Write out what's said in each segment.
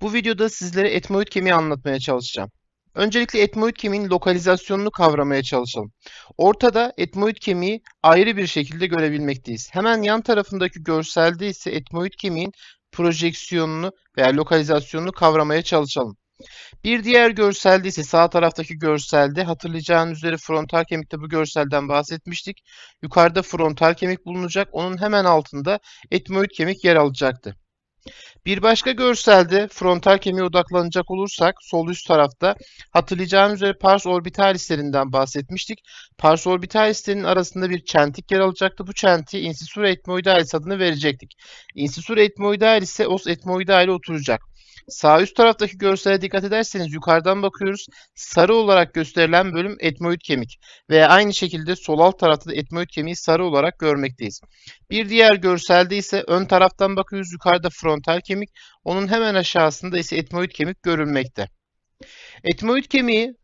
Bu videoda sizlere etmoid kemiği anlatmaya çalışacağım. Öncelikle etmoid kemiğin lokalizasyonunu kavramaya çalışalım. Ortada etmoid kemiği ayrı bir şekilde görebilmekteyiz. Hemen yan tarafındaki görselde ise etmoid kemiğin projeksiyonunu veya lokalizasyonunu kavramaya çalışalım. Bir diğer görselde ise sağ taraftaki görselde hatırlayacağınız üzere frontal kemikte bu görselden bahsetmiştik. Yukarıda frontal kemik bulunacak. Onun hemen altında etmoid kemik yer alacaktı. Bir başka görselde frontal kemiğe odaklanacak olursak sol üst tarafta hatırlayacağınız üzere pars orbitalislerinden bahsetmiştik. Pars orbitalislerin arasında bir çentik yer alacaktı. Bu çentiğe incisura etmoidalis adını verecektik. Incisura etmoidalis ise os etmoidale oturacak. Sağ üst taraftaki görsele dikkat ederseniz yukarıdan bakıyoruz. Sarı olarak gösterilen bölüm etmoid kemik veya aynı şekilde sol alt tarafta da etmoid kemiği sarı olarak görmekteyiz. Bir diğer görselde ise ön taraftan bakıyoruz. Yukarıda frontal kemik, onun hemen aşağısında ise etmoid kemik görülmekte. Etmoid kemiği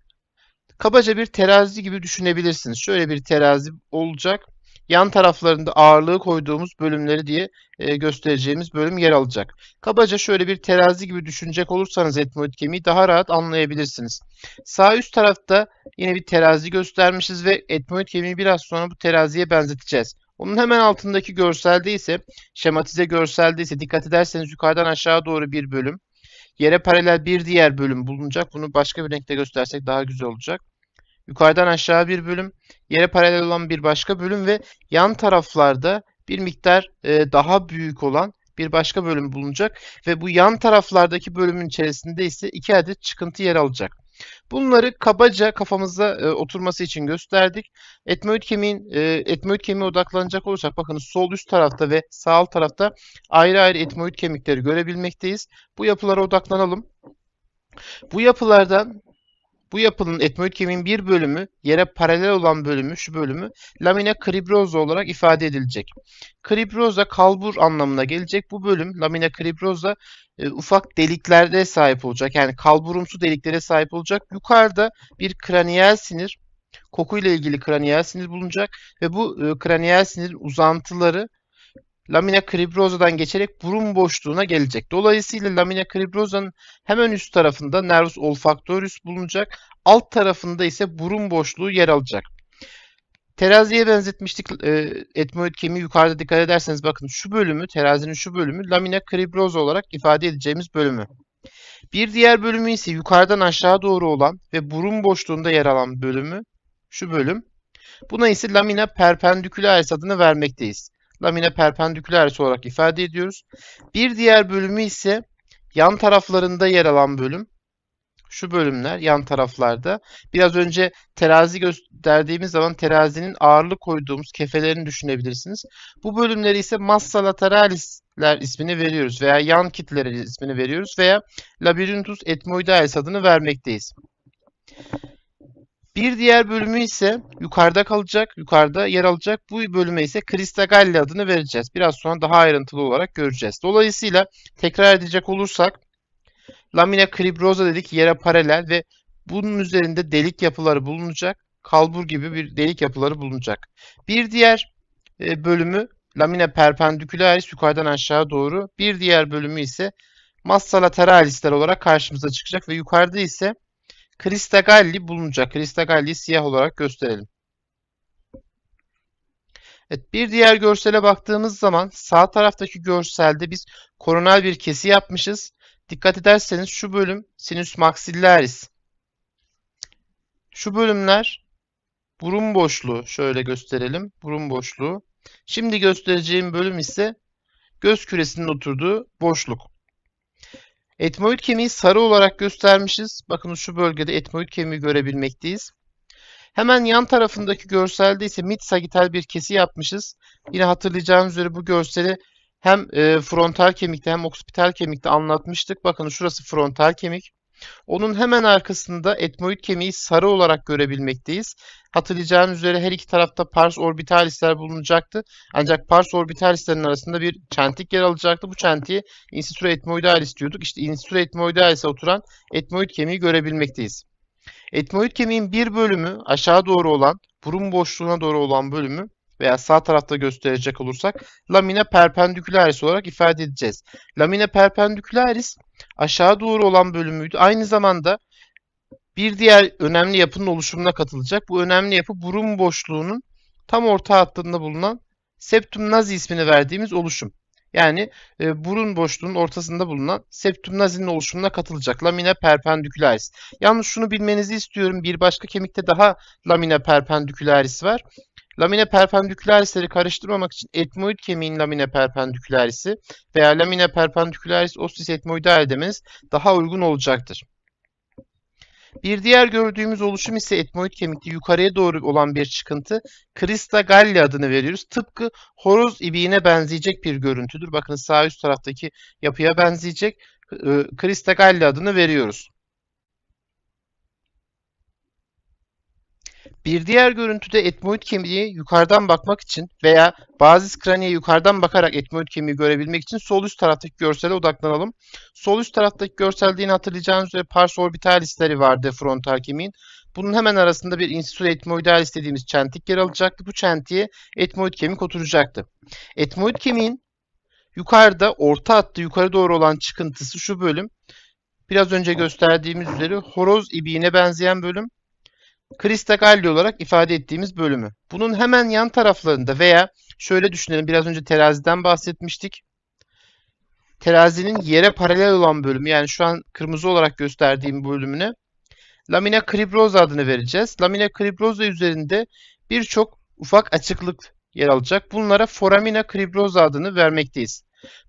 kabaca bir terazi gibi düşünebilirsiniz. Şöyle bir terazi olacak. Yan taraflarında ağırlığı koyduğumuz bölümleri diye e, göstereceğimiz bölüm yer alacak. Kabaca şöyle bir terazi gibi düşünecek olursanız etmoid kemiği daha rahat anlayabilirsiniz. Sağ üst tarafta yine bir terazi göstermişiz ve etmoid kemiği biraz sonra bu teraziye benzeteceğiz. Onun hemen altındaki görselde ise şematize görselde ise dikkat ederseniz yukarıdan aşağı doğru bir bölüm. Yere paralel bir diğer bölüm bulunacak. Bunu başka bir renkte göstersek daha güzel olacak. Yukarıdan aşağı bir bölüm, yere paralel olan bir başka bölüm ve yan taraflarda bir miktar e, daha büyük olan bir başka bölüm bulunacak ve bu yan taraflardaki bölümün içerisinde ise iki adet çıkıntı yer alacak. Bunları kabaca kafamızda e, oturması için gösterdik. Etmoid kemiğin e, etmoid kemiğe odaklanacak olursak bakın sol üst tarafta ve sağ alt tarafta ayrı ayrı etmoid kemikleri görebilmekteyiz. Bu yapılara odaklanalım. Bu yapılardan bu yapının etmoid kemiğin bir bölümü yere paralel olan bölümü şu bölümü lamina cribrosa olarak ifade edilecek. Cribrosa kalbur anlamına gelecek. Bu bölüm lamina cribrosa e, ufak deliklerde sahip olacak. Yani kalburumsu deliklere sahip olacak. Yukarıda bir kraniyel sinir kokuyla ilgili kraniyel sinir bulunacak ve bu e, kraniyel sinirin uzantıları lamina cribrosa'dan geçerek burun boşluğuna gelecek. Dolayısıyla lamina cribrosa'nın hemen üst tarafında nervus olfactorius bulunacak. Alt tarafında ise burun boşluğu yer alacak. Teraziye benzetmiştik e, etmoid kemiği yukarıda dikkat ederseniz bakın şu bölümü terazinin şu bölümü lamina cribrosa olarak ifade edeceğimiz bölümü. Bir diğer bölümü ise yukarıdan aşağı doğru olan ve burun boşluğunda yer alan bölümü şu bölüm. Buna ise lamina perpendicularis adını vermekteyiz lamina perpendiküler olarak ifade ediyoruz. Bir diğer bölümü ise yan taraflarında yer alan bölüm. Şu bölümler yan taraflarda. Biraz önce terazi gösterdiğimiz zaman terazinin ağırlık koyduğumuz kefelerini düşünebilirsiniz. Bu bölümleri ise massa lateralisler ismini veriyoruz veya yan kitleri ismini veriyoruz veya labyrinthus ethmoidalis adını vermekteyiz. Bir diğer bölümü ise yukarıda kalacak, yukarıda yer alacak. Bu bölüme ise Kristagalli adını vereceğiz. Biraz sonra daha ayrıntılı olarak göreceğiz. Dolayısıyla tekrar edecek olursak lamina cribrosa dedik yere paralel ve bunun üzerinde delik yapıları bulunacak. Kalbur gibi bir delik yapıları bulunacak. Bir diğer e, bölümü lamina perpendicularis yukarıdan aşağı doğru. Bir diğer bölümü ise massa lateralisler olarak karşımıza çıkacak ve yukarıda ise Kristagalli bulunacak. Kristagalli'yi siyah olarak gösterelim. Evet, bir diğer görsele baktığımız zaman sağ taraftaki görselde biz koronal bir kesi yapmışız. Dikkat ederseniz şu bölüm sinüs maxillaris. Şu bölümler burun boşluğu. Şöyle gösterelim. Burun boşluğu. Şimdi göstereceğim bölüm ise göz küresinin oturduğu boşluk. Etmoid kemiği sarı olarak göstermişiz. Bakın şu bölgede etmoid kemiği görebilmekteyiz. Hemen yan tarafındaki görselde ise mid sagital bir kesi yapmışız. Yine hatırlayacağınız üzere bu görseli hem e, frontal kemikte hem oksipital kemikte anlatmıştık. Bakın şurası frontal kemik. Onun hemen arkasında etmoid kemiği sarı olarak görebilmekteyiz. Hatırlayacağınız üzere her iki tarafta pars orbitalisler bulunacaktı. Ancak pars orbitalislerin arasında bir çentik yer alacaktı. Bu çentiği insisura etmoidalis diyorduk. İşte insisura etmoidalis'e oturan etmoid kemiği görebilmekteyiz. Etmoid kemiğin bir bölümü aşağı doğru olan, burun boşluğuna doğru olan bölümü veya sağ tarafta gösterecek olursak lamina perpendicularis olarak ifade edeceğiz. Lamina perpendicularis aşağı doğru olan bölümüydü. Aynı zamanda bir diğer önemli yapının oluşumuna katılacak. Bu önemli yapı burun boşluğunun tam orta hattında bulunan septum nazi ismini verdiğimiz oluşum. Yani e, burun boşluğunun ortasında bulunan septum nazi'nin oluşumuna katılacak. Lamina perpendicularis. Yalnız şunu bilmenizi istiyorum. Bir başka kemikte daha lamina perpendicularis var. Lamina perpendicularisleri karıştırmamak için etmoid kemiğin lamina perpendicularisi veya lamina perpendicularis ostis etmoidale demeniz daha uygun olacaktır. Bir diğer gördüğümüz oluşum ise etmoid kemikte yukarıya doğru olan bir çıkıntı. Crista galli adını veriyoruz. Tıpkı horoz ibiğine benzeyecek bir görüntüdür. Bakın sağ üst taraftaki yapıya benzeyecek. Ee, Crista galli adını veriyoruz. Bir diğer görüntüde etmoid kemiği yukarıdan bakmak için veya bazis kraniye yukarıdan bakarak etmoid kemiği görebilmek için sol üst taraftaki görsele odaklanalım. Sol üst taraftaki görselde yine hatırlayacağınız üzere pars orbitalisleri vardı frontal kemiğin. Bunun hemen arasında bir insula etmoidalis dediğimiz çentik yer alacaktı. Bu çentiğe etmoid kemik oturacaktı. Etmoid kemiğin yukarıda orta hattı yukarı doğru olan çıkıntısı şu bölüm. Biraz önce gösterdiğimiz üzere horoz ibiğine benzeyen bölüm. Kristagalli olarak ifade ettiğimiz bölümü. Bunun hemen yan taraflarında veya şöyle düşünelim biraz önce teraziden bahsetmiştik. Terazinin yere paralel olan bölümü yani şu an kırmızı olarak gösterdiğim bölümüne lamina cribrosa adını vereceğiz. Lamina cribrosa üzerinde birçok ufak açıklık yer alacak. Bunlara foramina cribrosa adını vermekteyiz.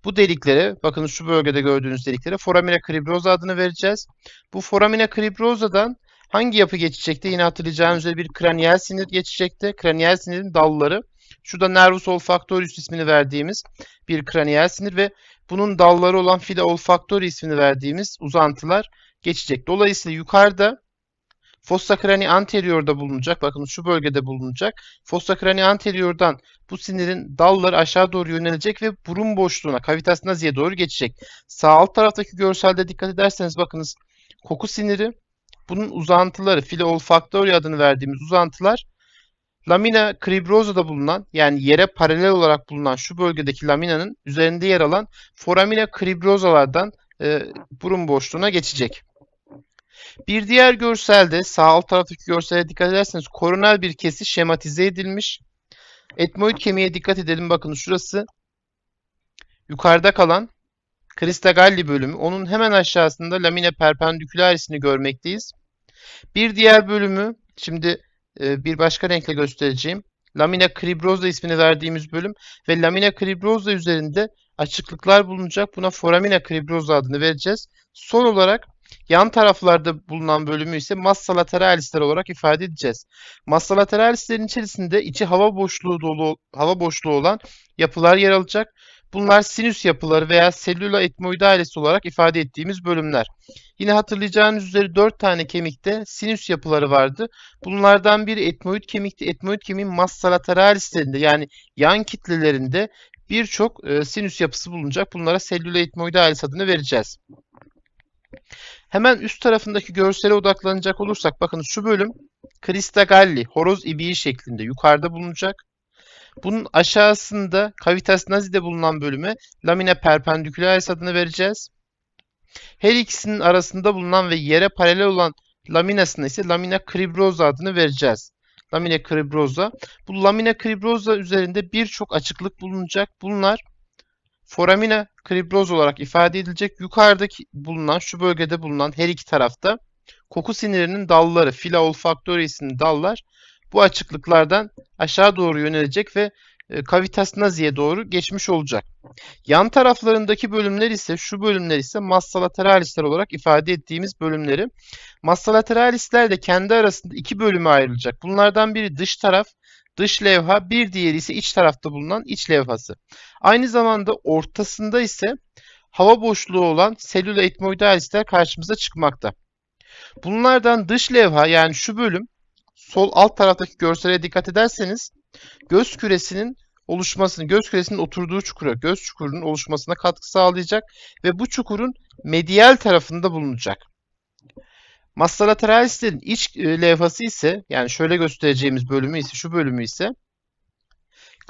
Bu deliklere, bakın şu bölgede gördüğünüz deliklere foramina cribrosa adını vereceğiz. Bu foramina cribrosa'dan Hangi yapı geçecekti? Yine hatırlayacağınız üzere bir kraniyel sinir geçecekti. Kraniyel sinirin dalları. Şurada nervus olfactorius ismini verdiğimiz bir kraniyel sinir ve bunun dalları olan fila olfactori ismini verdiğimiz uzantılar geçecek. Dolayısıyla yukarıda fossa crani anterior'da bulunacak. Bakın şu bölgede bulunacak. Fossa crani anterior'dan bu sinirin dalları aşağı doğru yönelecek ve burun boşluğuna, cavitas nasi'ye doğru geçecek. Sağ alt taraftaki görselde dikkat ederseniz bakınız koku siniri bunun uzantıları, file olfactory adını verdiğimiz uzantılar lamina cribrosa'da bulunan yani yere paralel olarak bulunan şu bölgedeki laminanın üzerinde yer alan foramina cribrosalardan e, burun boşluğuna geçecek. Bir diğer görselde sağ alt taraftaki görsele dikkat ederseniz koronal bir kesi şematize edilmiş. Etmoid kemiğe dikkat edelim. Bakın şurası yukarıda kalan Cristagalli bölümü. Onun hemen aşağısında lamina perpendicularis'ini görmekteyiz. Bir diğer bölümü şimdi e, bir başka renkle göstereceğim. Lamina cribrosa ismini verdiğimiz bölüm ve lamina cribrosa üzerinde açıklıklar bulunacak. Buna foramina cribrosa adını vereceğiz. Son olarak yan taraflarda bulunan bölümü ise massa lateralisler olarak ifade edeceğiz. Massa lateralislerin içerisinde içi hava boşluğu dolu hava boşluğu olan yapılar yer alacak. Bunlar sinüs yapıları veya selüla etmoidalesi olarak ifade ettiğimiz bölümler. Yine hatırlayacağınız üzere 4 tane kemikte sinüs yapıları vardı. Bunlardan biri etmoid kemikti. Etmoid kemiğin massa lateralislerinde yani yan kitlelerinde birçok e, sinüs yapısı bulunacak. Bunlara selüla etmoidalis adını vereceğiz. Hemen üst tarafındaki görsele odaklanacak olursak bakın şu bölüm Krista galli, horoz ibiği şeklinde yukarıda bulunacak. Bunun aşağısında cavitas nasi'de bulunan bölüme lamina perpendicularis adını vereceğiz. Her ikisinin arasında bulunan ve yere paralel olan laminasına ise lamina cribrosa adını vereceğiz. Lamina cribrosa. Bu lamina cribrosa üzerinde birçok açıklık bulunacak. Bunlar foramina cribrosa olarak ifade edilecek. Yukarıdaki bulunan, şu bölgede bulunan her iki tarafta koku sinirinin dalları, fila olfactori isimli dallar bu açıklıklardan aşağı doğru yönelecek ve e, cavitas nasi'ye doğru geçmiş olacak. Yan taraflarındaki bölümler ise şu bölümler ise massa lateralisler olarak ifade ettiğimiz bölümleri. Massa lateralisler de kendi arasında iki bölüme ayrılacak. Bunlardan biri dış taraf, dış levha, bir diğeri ise iç tarafta bulunan iç levhası. Aynı zamanda ortasında ise hava boşluğu olan selüla etmoidalisler karşımıza çıkmakta. Bunlardan dış levha yani şu bölüm sol alt taraftaki görsele dikkat ederseniz göz küresinin oluşmasını, göz küresinin oturduğu çukura, göz çukurunun oluşmasına katkı sağlayacak ve bu çukurun medial tarafında bulunacak. Massa lateralislerin iç e, levhası ise yani şöyle göstereceğimiz bölümü ise şu bölümü ise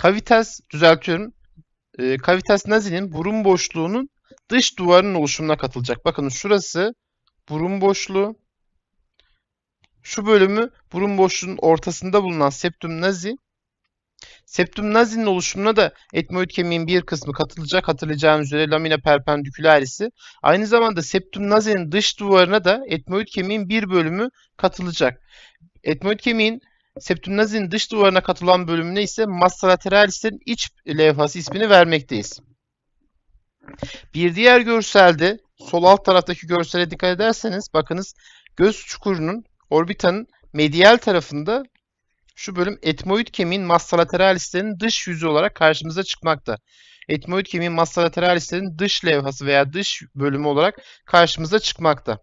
cavitas düzeltiyorum. E, cavitas nasi'nin burun boşluğunun dış duvarının oluşumuna katılacak. Bakın şurası burun boşluğu. Şu bölümü burun boşluğunun ortasında bulunan septum nazi. Septum nazi'nin oluşumuna da etmoid kemiğin bir kısmı katılacak. Hatırlayacağınız üzere lamina perpendikülarisi. Aynı zamanda septum nazi'nin dış duvarına da etmoid kemiğin bir bölümü katılacak. Etmoid kemiğin septum nazi'nin dış duvarına katılan bölümüne ise massa lateralis'in iç levhası ismini vermekteyiz. Bir diğer görselde sol alt taraftaki görsele dikkat ederseniz bakınız göz çukurunun orbitanın medial tarafında şu bölüm etmoid kemiğin massa lateralis'lerin dış yüzü olarak karşımıza çıkmakta. Etmoid kemiğin massa lateralis'lerin dış levhası veya dış bölümü olarak karşımıza çıkmakta.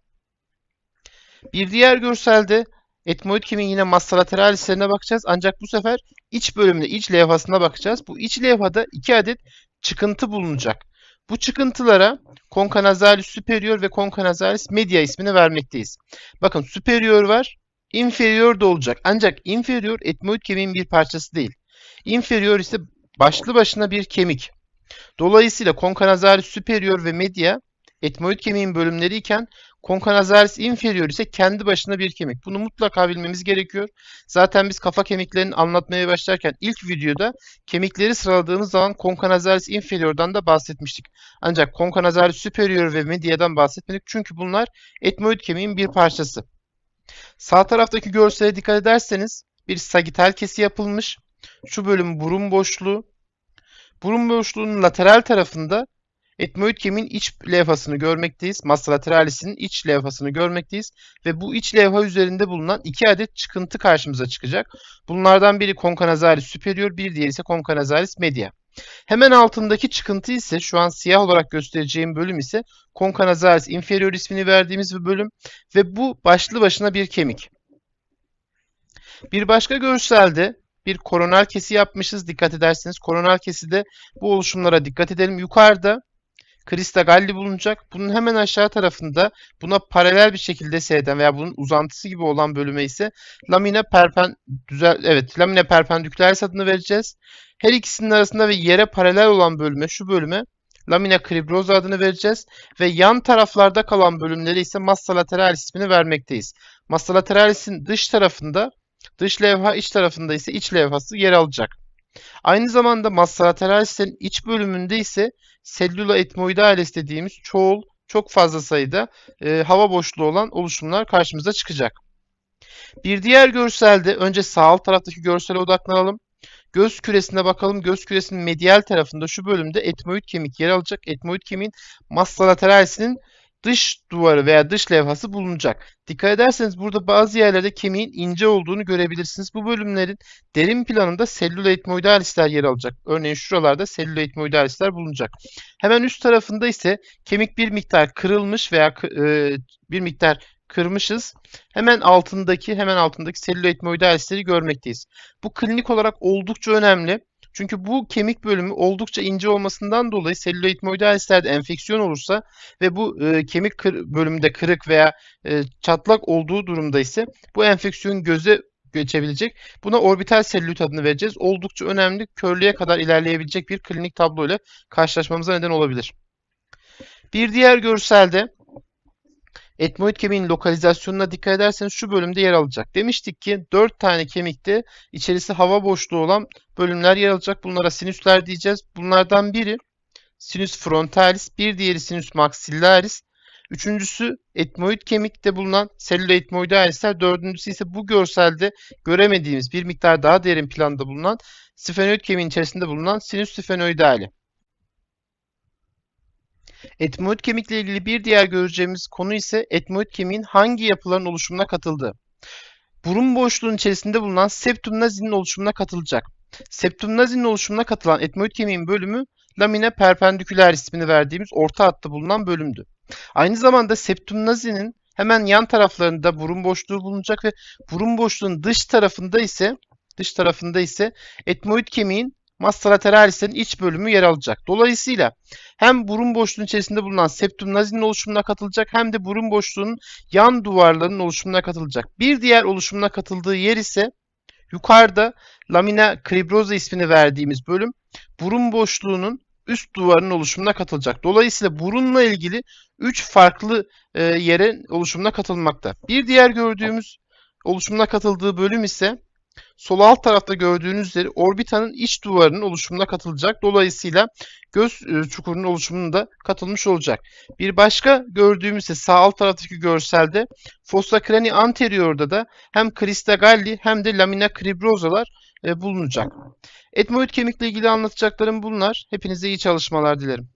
Bir diğer görselde etmoid kemiğin yine massa lateralis'lerine bakacağız. Ancak bu sefer iç bölümüne, iç levhasına bakacağız. Bu iç levhada iki adet çıkıntı bulunacak. Bu çıkıntılara conca nasalis superior ve conca nasalis media ismini vermekteyiz. Bakın superior var, inferior da olacak. Ancak inferior etmoid kemiğin bir parçası değil. Inferior ise başlı başına bir kemik. Dolayısıyla conca nasalis superior ve media etmoid kemiğin bölümleri iken conca nasalis inferior ise kendi başına bir kemik. Bunu mutlaka bilmemiz gerekiyor. Zaten biz kafa kemiklerini anlatmaya başlarken ilk videoda kemikleri sıraladığımız zaman conca nasalis inferior'dan da bahsetmiştik. Ancak conca nasalis superior ve media'dan bahsetmedik çünkü bunlar etmoid kemiğin bir parçası. Sağ taraftaki görsele dikkat ederseniz bir sagital kesi yapılmış. Şu bölüm burun boşluğu. Burun boşluğunun lateral tarafında etmoid kemiğin iç levhasını görmekteyiz. Massa lateralis'in iç levhasını görmekteyiz. Ve bu iç levha üzerinde bulunan iki adet çıkıntı karşımıza çıkacak. Bunlardan biri conca nasalis superior, bir diğeri ise conca nasalis media. Hemen altındaki çıkıntı ise şu an siyah olarak göstereceğim bölüm ise conca nasalis inferior ismini verdiğimiz bir bölüm ve bu başlı başına bir kemik. Bir başka görselde bir koronal kesi yapmışız. Dikkat ederseniz koronal keside bu oluşumlara dikkat edelim. Yukarıda Krista galli bulunacak. Bunun hemen aşağı tarafında buna paralel bir şekilde seyreden veya bunun uzantısı gibi olan bölüme ise lamina perpen düzel evet lamina perpendikülaris adını vereceğiz. Her ikisinin arasında ve yere paralel olan bölüme şu bölüme lamina cribrosa adını vereceğiz ve yan taraflarda kalan bölümleri ise massa lateralis ismini vermekteyiz. Massa lateralis'in dış tarafında dış levha iç tarafında ise iç levhası yer alacak. Aynı zamanda massa lateralis'in iç bölümünde ise cellula etmoidalis dediğimiz çoğul çok fazla sayıda e, hava boşluğu olan oluşumlar karşımıza çıkacak. Bir diğer görselde önce sağ alt taraftaki görsele odaklanalım. Göz küresine bakalım. Göz küresinin medial tarafında şu bölümde etmoid kemik yer alacak. Etmoid kemiğin massa lateralis'inin dış duvarı veya dış levhası bulunacak. Dikkat ederseniz burada bazı yerlerde kemiğin ince olduğunu görebilirsiniz. Bu bölümlerin derin planında cellula etmoidalisler yer alacak. Örneğin şuralarda cellula etmoidalisler bulunacak. Hemen üst tarafında ise kemik bir miktar kırılmış veya e, bir miktar kırmışız. Hemen altındaki hemen altındaki cellula etmoidalisleri görmekteyiz. Bu klinik olarak oldukça önemli. Çünkü bu kemik bölümü oldukça ince olmasından dolayı selüloid moidalislerde enfeksiyon olursa ve bu e, kemik kır, bölümünde kırık veya e, çatlak olduğu durumda ise bu enfeksiyon göze geçebilecek. Buna orbital selülit adını vereceğiz. Oldukça önemli, körlüğe kadar ilerleyebilecek bir klinik tablo ile karşılaşmamıza neden olabilir. Bir diğer görselde etmoid kemiğin lokalizasyonuna dikkat ederseniz şu bölümde yer alacak. Demiştik ki 4 tane kemikte içerisi hava boşluğu olan bölümler yer alacak. Bunlara sinüsler diyeceğiz. Bunlardan biri sinüs frontalis, bir diğeri sinüs maxillaris, Üçüncüsü etmoid kemikte bulunan selülo etmoidalisler. Dördüncüsü ise bu görselde göremediğimiz bir miktar daha derin planda bulunan sfenoid kemiğin içerisinde bulunan sinüs sfenoidali. Etmoid kemikle ilgili bir diğer göreceğimiz konu ise etmoid kemiğin hangi yapıların oluşumuna katıldığı. Burun boşluğunun içerisinde bulunan septum nasinin oluşumuna katılacak. Septum nasinin oluşumuna katılan etmoid kemiğin bölümü lamina perpendiküler ismini verdiğimiz orta hattı bulunan bölümdü. Aynı zamanda septum nasinin hemen yan taraflarında burun boşluğu bulunacak ve burun boşluğunun dış tarafında ise dış tarafında ise etmoid kemiğin massa lateralis'in iç bölümü yer alacak. Dolayısıyla hem burun boşluğunun içerisinde bulunan septum nasinin oluşumuna katılacak hem de burun boşluğunun yan duvarlarının oluşumuna katılacak. Bir diğer oluşumuna katıldığı yer ise yukarıda lamina cribrosa ismini verdiğimiz bölüm burun boşluğunun üst duvarın oluşumuna katılacak. Dolayısıyla burunla ilgili 3 farklı e, yere oluşumuna katılmakta. Bir diğer gördüğümüz oluşumuna katıldığı bölüm ise sol alt tarafta gördüğünüz üzere orbitanın iç duvarının oluşumuna katılacak. Dolayısıyla göz e, çukurunun oluşumunda katılmış olacak. Bir başka gördüğümüz ise sağ alt taraftaki görselde fossa crani anterior'da da hem crista galli hem de lamina cribrosalar e, bulunacak. Etmoid kemikle ilgili anlatacaklarım bunlar. Hepinize iyi çalışmalar dilerim.